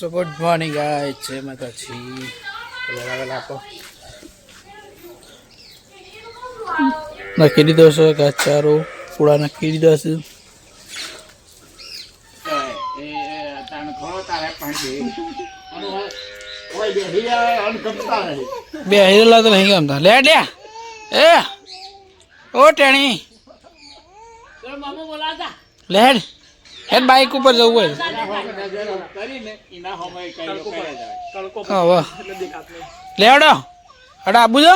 સો good morning ગાય જય માતાજી પેલા વેલા આપો નાખી દીધો છે ઘાસચારો પૂળા નાખી દીધા છે બે હિરેલા તો નહીં ગમતા લે લે એ ઓ ટેણી લેડ હેડ બાઈક ઉપર જવું હોય લેવડો. હડા આબુ જો.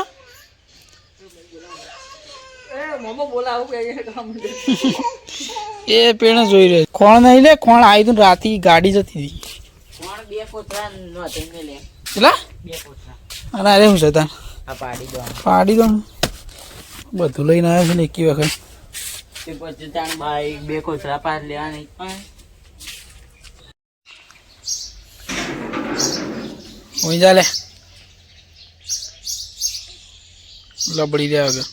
એ પેણ જોઈ રહ્યો કોણ નહીં લે કોણ આવી તું રાતી ગાડી જતી હતી. પેલા અને અરે હું છે તાર? પાડી દો. બધું લઈને આવ્યો છે ને એકી વખત. બે કોથળા પાર લેવાની હું જા લે. લબડી દે આગળ.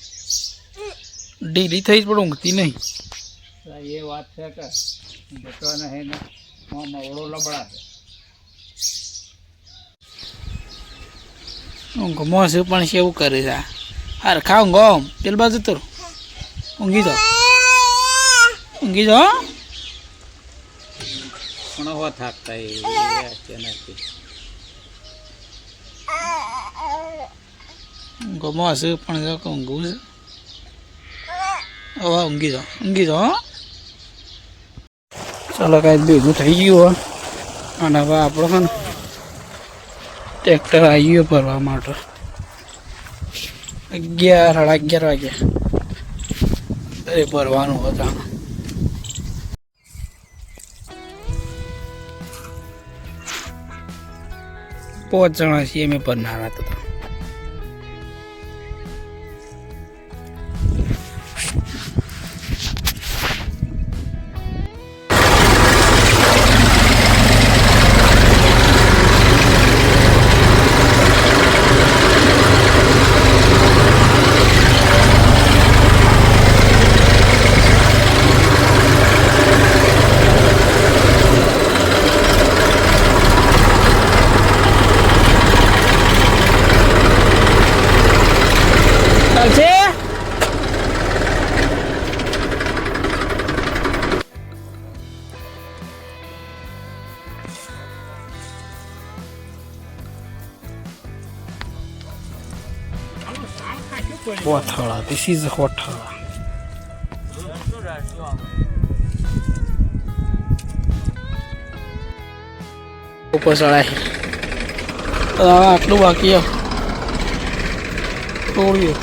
ઢીલી થઈ જ પણ ઊંઘતી નહીં. એ વાત છે કે જતો નહીં ને મવડો લબડા છે ઊંઘ મોસ પણ છે એવું કરે છે હાર ખાઉં ગોમ પેલ બાજુ તો ઊંઘી જાઓ. ઊંઘી જાઓ પણ હો થાકતા એ છે નથી. ઊંઘો પણ જો ઊંઘવું છે. હવે ઊંઘી જાઓ ઊંઘી જાઓ. ચાલો કાંઈ ભેગું થઈ ગયું હો અને હવે આપણો છે ને ટ્રેક્ટર આવી ગયો ભરવા માટે. અગિયાર સાડા અગિયાર વાગ્યા. અરે ભરવાનું હતા પાંચ જણા છીએ અમે ભરનારા હતા. Hothara. This is Hothara. ઉપર ચડાય હવે આટલું બાકી. તોડ્યું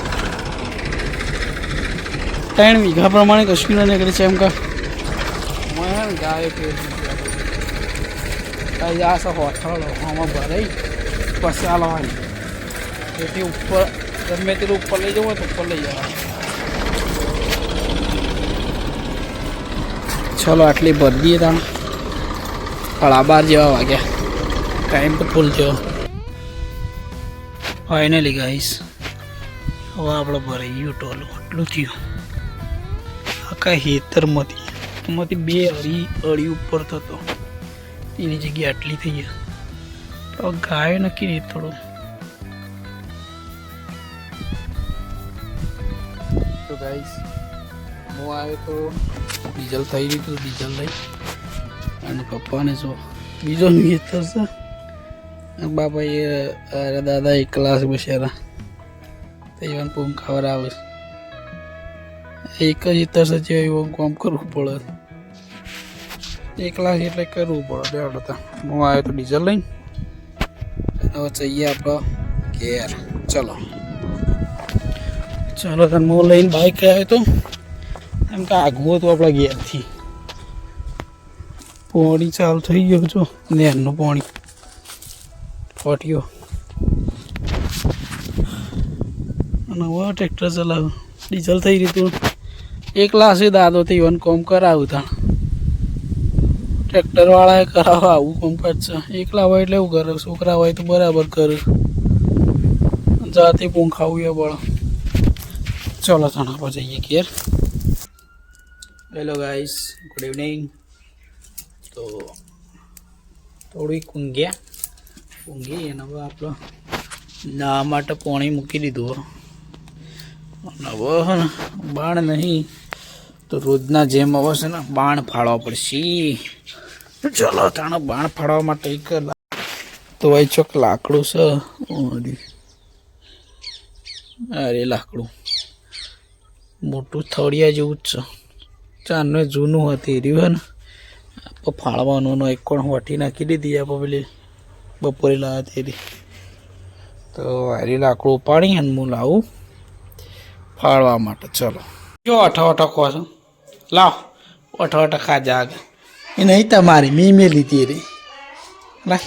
ત્રણ વીઘા પ્રમાણે કશ્મીર નીકળે છે એમ કા ગાય આ હોથળ આમાં ભરાઈ પછી આ લવાની તેથી ઉપર ગમે તે ઉપર લઈ જવું હોય તો ઉપર લઈ જવાનું. ચલો, આટલી ભરી દઈએ તાણ સાડા બાર જેવા વાગ્યા. ટાઈમ તો ફૂલ થયો. ફાઇનલી ગાઈશ હવે આપણે ભરાઈ ગયું ટોલું આટલું થયું. આખા હેતરમાંથી એમાંથી બે અળી અળી ઉપર થતો. એની જગ્યા આટલી થઈ ગઈ. તો ગાય નક્કી નહીં, થોડું. ગાઈસ હું આવ્યો તો ડીઝલ થઈ ગયું હતું ડીઝલ લઈ અને પપ્પાને જો બીજો મિત્ર છે. બાપા એ અરે દાદા, એક છે બસેરા તો even પૂમ ખબર આવે. એક જ ઇતર છે એવું કામ કરવું પડે. એક લાખ એટલે કરવું પડે બેડ હતા હું આવ્યો તો ડીઝલ લઈને. હવે જઈએ આપણે ઘેર. ચલો. ચલો તમે હું લઈને બાઇક આવ્યો તો. એમ કે આગવું હતું આપણા ઘેરથી. પોણી ચાલુ થઈ ગયો છો નેરનું પોણી. ફોટ્યો. અને હવે ટ્રેક્ટર ચલાવ ડીઝલ થઈ રહ્યું એકલા છે દાદો તો વન કોમ કરાવું તા. ટ્રેક્ટર વાળાએ કરાવવા આવું કોમકાજ છે એકલા હોય એટલે એવું કરે. છોકરા હોય તો બરાબર કરે. જાતે પૂંખાવું એ બળ ચલો તણા પર જઈએ ઘેર હેલો ગાઈસ ગુડ ઇવનિંગ તો થોડીક ઊંઘ્યા ઊંઘી હવે આપણો ના માટે પાણી મૂકી દીધું હવે બાણ નહીં તો રોજના જેમ હવે ને બાણ ફાળવા પડશે ચલો તાણે બાણ ફાળવા માટે એક તો એ ચોક લાકડું છે. અરે લાકડું મોટું થળિયા જેવું જ છે. ચારને જૂનું હતી રહ્યું ને? આપણે ફાળવાનું નો એક કોણ હોઠી નાખી દીધી આપણે પેલી બપોરે લાવ્યા તેરી. તો હારી લાકડું ઉપાડી અને હું લાવું ફાળવા માટે. ચલો. જો અઠા અઠા કહો છો. લાવ. અઠા અઠા ખાજા આગળ એ નહીં તમારી મી મેં લીધી રે લા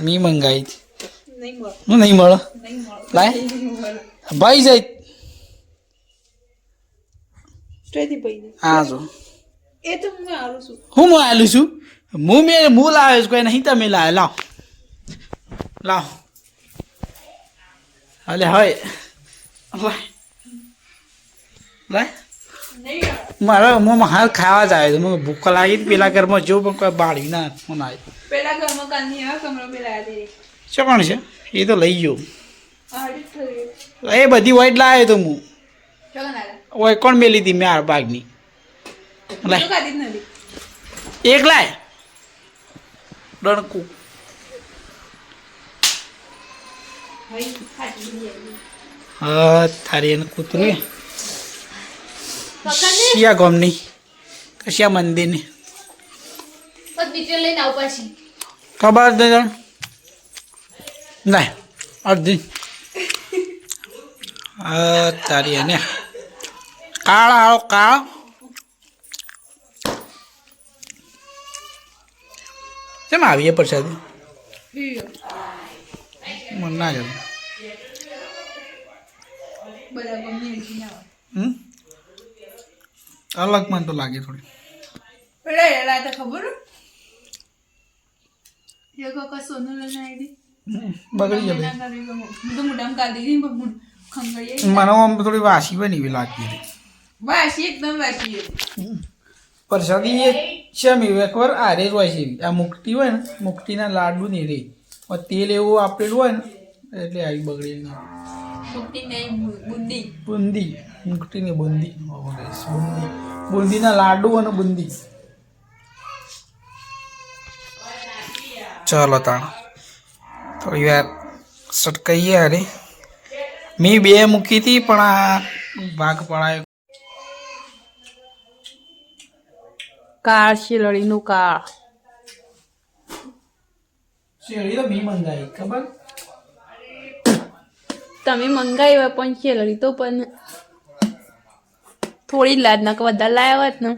મી મંગાવી હતી નહીં મળે. લાય. ભાઈ જાય. હા જો. એ તો હું આવું છું. હું હું આવેલું છું? હું મેં હું લાવ્યો છું કોઈ નહીં તમે લાવે લાવ. લાવ. અલે હવે. મારા હું હાલ ખાવા જ આવ્યો મને ભૂખ લાગી હતી. પેલા ઘરમાં જો પણ કોઈ બાળી ના ફોન આવ્યો પેલા ઘરમાં કાલની આ કમરો પેલા શું કોણ છે? એ તો લઈ ગયો. એ બધી વાઈટ લાવ્યો તો હું. ઓય કોણ મેલી હતી મેં બાગની? લાય. એક લાય. ડણકું. હા તારી એને કૂતરું. શિયા ગામની. કશિયા મંદિરની. ખબર નહીં ના અડધી. હા તારી એને કાળા આવો કાળો કેમ આવીએ પરસાદી? મને ના હમ? અલગ મને તો લાગે થોડી. ખબર? બગડી ખંગડી મને આમ થોડી વાસી બની લાગતી હતી. વાસી એકદમ વાસી પ્રસાદી એ છે મેં એકવાર આરે જ હોય છે આ મુક્તિ હોય ને મુક્તિના લાડુ ની રે. તેલ એવું આપેલું હોય ને એટલે આવી બગડેલી ના બુંદી. બુંદી. મુક્તિની બુંદી. બુંદી. બુંદીના લાડુ અને બુંદી. ચાલો તાણ. થોડી વાર સટકાઈએ અરે મેં બે મૂકી હતી પણ આ ભાગ પડાયો કાળ શિલડીનું કાળ શેરડી તો મેં મંગાવી ખબર તમે મંગાવી હોય પણ શિલડી તો પણ થોડી જ લાદ નાખ વધારે લાવ્યા હોત ને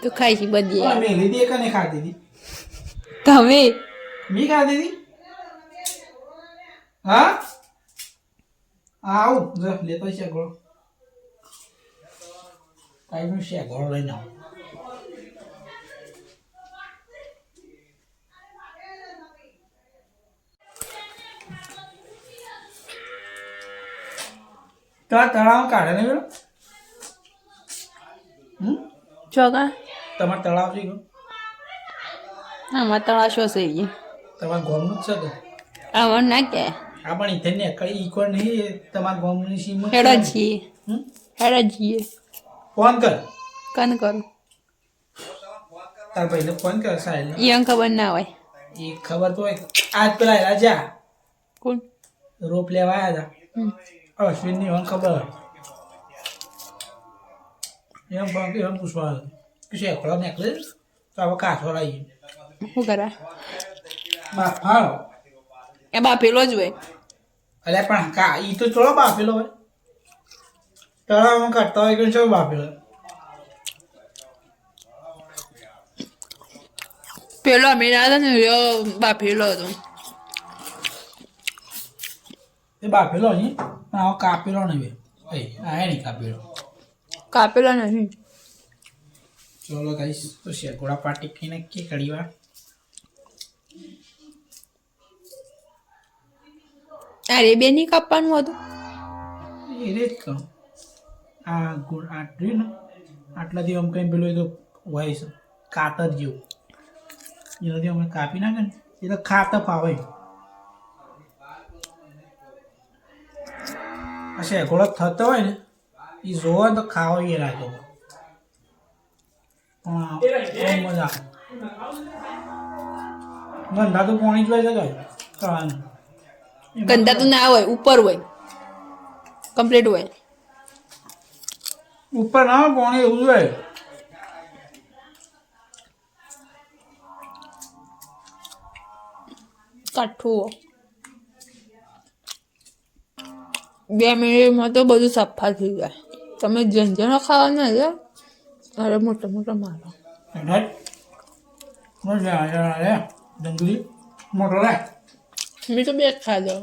તો ખાઈ છે બધી પણ મેં લીધી એક ને ખાધી હતી તમે મી ખાધી હતી હા આવું લેતો છે ગોળ ટાઈમ છે ગોળ લઈને આવું તો આ તળાવ કાઢે ને પેલો ચોગા તમારે તળાવ છે ગયો આમાં તળા શો છે તમારા ગોમનું જ છે આમાં ના કે આપણે પણ ઇથે ને કઈ ઈકો નહીં તમારા ગોમની સીમ હેડો. છીએ? હેડો છીએ ફોન કર. કન કરું. તાર ભાઈને ફોન કર સાહેબ ઈયન ખબર ના હોય. એ ખબર તો હોય. આજ પેલા રાજા કોણ? રોપ લેવા આવ્યા હતા હતા અશ્વિનની હોન ખબર એમ ફોન એમ પૂછવા કે શેકડો નીકળે તો હવે કાઠો લાવીએ શું કરા? બાફાળો એ બાફેલો જ હોય. અલ્યા પણ કા ઈ તો થોડો બાફેલો હોય. તળાવમાં કાઢતા હોય કે ચો બાફેલો પેલો અમીરા હતો ને એવો બાપેલો હતો. એ બાફેલો નહીં પણ આવો કાપેલો નહીં આ નહીં કાપેલો. કાપેલો નહીં. ચલો ગાઈસ તો શેકોડા પાટી કહીને કે ઘડી વાર. અરે બે નહીં કાપવાનું હતું? એ જ કહું. આ ગુણ આટલી ને આટલાથી આમ કંઈ પેલું એ તો હોય છે કાતર જેવું એનાથી અમે કાપી નાખે ને, એ તો ખાતર ફાવે. આ શેકોળો થતો હોય ને, એ જોવો તો ખાવા એ લાગે પણ મજા આવે. ગંદા તો પાણી જ હોય છે કઈ? ખાવાનું ગંદા તો ના હોય, ઉપર હોય. કમ્પ્લીટ હોય. ઉપર ના કોણે એવું જ હોય કાઠું બે મિનિટમાં તો બધું સફા થઈ જાય. તમે જંજણો ખાવાના છે અરે મોટા મોટા મારો. રે મોટો રે. મેં તો બે ખાધો.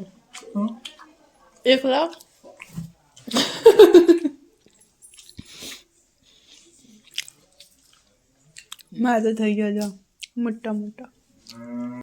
એક લાખ મારે થઈ ગયો છે મોટા મોટા.